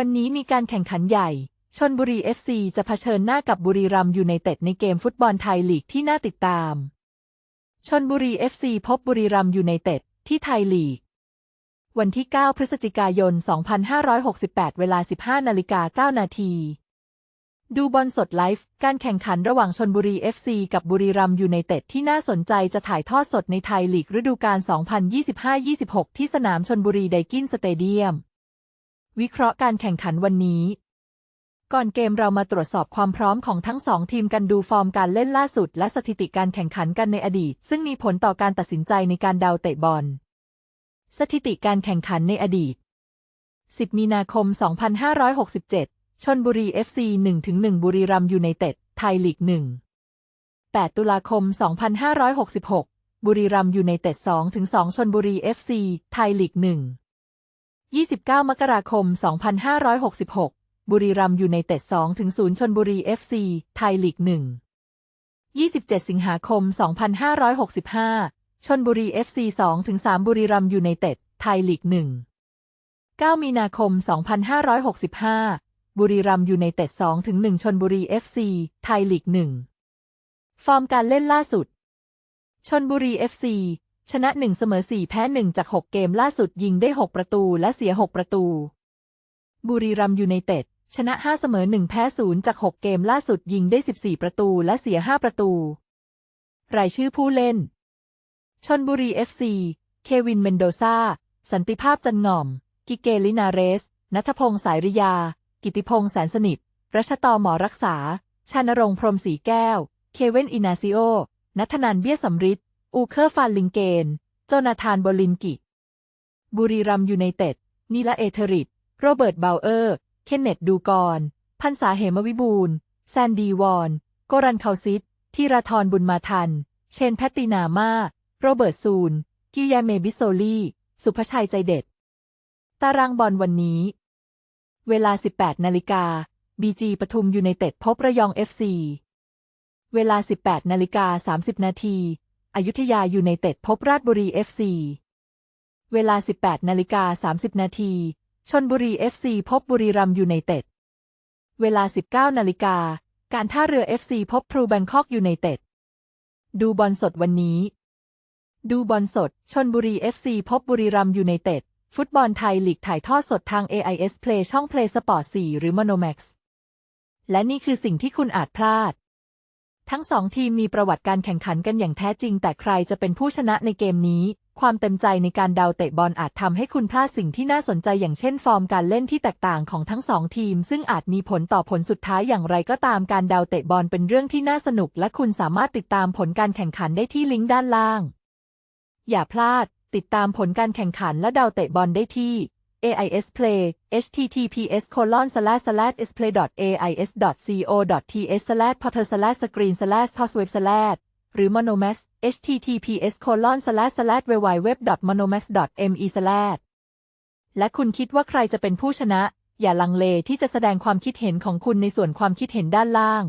วันนี้มีการแข่งขันใหญ่ ชนบุรี FC จะเผชิญหน้ากับบุรีรัมยูไนเต็ดในเกมฟุตบอลไทยลีกที่น่าติดตาม ชนบุรี FC พบบุรีรัมยูไนเต็ดที่ไทยลีก วันที่ 9 พฤศจิกายน 2568 เวลา 15นาฬิกา9นาที ดูบอลสดไลฟ์ การแข่งขันระหว่างชนบุรี FC กับบุรีรัมย์ยูไนเต็ดที่น่าสนใจจะถ่ายทอดสดในไทยลีกฤดูกาล 2025-26 ที่สนามชนบุรีไดกินสเตเดียม วิเคราะห์การแข่งขันวันนี้ ก่อนเกมเรามาตรวจสอบความพร้อมของทั้งสองทีมกันดูฟอร์มการเล่นล่าสุด และสถิติการแข่งขันกันในอดีต ซึ่งมีผลต่อการตัดสินใจในการเดาเตะบอล สถิติการแข่งขันในอดีต 10 มีนาคม 2567 ชนบุรี FC 1-1 บุรีรัมย์ยูไนเต็ด ไทยลีก 1 8 ตุลาคม 2566 บุรีรัมย์ยูไนเต็ด 2-2 ชนบุรี FC ไทยลีก 1 29 มกราคม 2566 บุรีรัมย์ยูไนเต็ด2ถึง0ชนบุรี FC ไทยลีก 1 27 สิงหาคม 2565 ชนบุรี FC 2ถึง3บุรีรัมย์ยูไนเต็ด ไทยลีก 1 9 มีนาคม 2565 บุรีรัมย์ยูไนเต็ด2ถึง1ชนบุรี FC ไทยลีก 1 ฟอร์มการเล่นล่าสุด ชนบุรี FC ชนะ 1 เสมอ 4 แพ้ 1 จาก 6 เกมล่าสุดยิงได้ 6 ประตูและเสีย 6 ประตู บุรีรัมย์ยูไนเต็ดชนะ 5 เสมอ 1 แพ้ 0 จาก 6 เกมล่าสุดยิงได้ 14 ประตูและเสีย 5 ประตู รายชื่อผู้เล่น ชนบุรี FC เควินเมนโดซาสันติภาพจันง่อม กิเกลินาเรส นัทพงษ์สายริยา กิติพงษ์แสนสนิท รัชตอหมอรักษา ชานรงค์พรมศรีแก้ว เคเวนอินาซิโอ นัทนันเบี้ยสำริด อูเคอร์ฟานลิงเกน โจนาธานโบลินกิ บุรีรัมยูไนเต็ด นิลาเอเทริต โรเบิร์ตเบลเออร์ เคนเนตดูกร พันษาเหมวิบูลแซนดีวอน โกรันเคาซิตธีราธรบุญมาทัน เชนแพตตินามาโรเบิร์ตซูน กิยาเมบิโซลีสุภชัยใจเด็ด ตารางบอลวันนี้ เวลา 18 นาฬิกา บีจีปทุมยูไนเต็ดพบระยอง FC เวลา 18 นาฬิกา 30 นาที อยุธยายูไนเต็ดพบราชบุรี FC เวลา 18นาฬิกา30 นาที ชนบุรี FC พบบุรีรัมย์ยูไนเต็ด เวลา 19นาฬิกา การท่าเรือ FC พบพลูแบงคอกยูไนเต็ด ดูบอลสดวันนี้ ดูบอลสด ชนบุรี FC พบบุรีรัมย์ยูไนเต็ด ฟุตบอลไทยลีกถ่ายทอดสดทาง AIS Play ช่อง Play Sport 4 หรือ Monomax และนี่คือสิ่งที่คุณอาจพลาด ทั้งสองทีมมีประวัติการแข่งขันกันอย่างแท้จริง แต่ใครจะเป็นผู้ชนะในเกมนี้ ความเต็มใจในการเดาเตะบอลอาจทำให้คุณพลาดสิ่งที่น่าสนใจอย่างเช่นฟอร์มการเล่นที่แตกต่างของทั้งสองทีม ซึ่งอาจมีผลต่อผลสุดท้ายอย่างไรก็ตามการเดาเตะบอลเป็นเรื่องที่น่าสนุก และคุณสามารถติดตามผลการแข่งขันได้ที่ลิงก์ด้านล่าง อย่าพลาด ติดตามผลการแข่งขันและเดาเตะบอลได้ที่ AIS Play https colon slash slash splay ais co th slash portal slash screen slash hostweb slash หรือ Monomax https colon slash slash www monomax me slash และคุณคิดว่าใครจะเป็นผู้ชนะ อย่าลังเลที่จะแสดงความคิดเห็นของคุณในส่วนความคิดเห็นด้านล่าง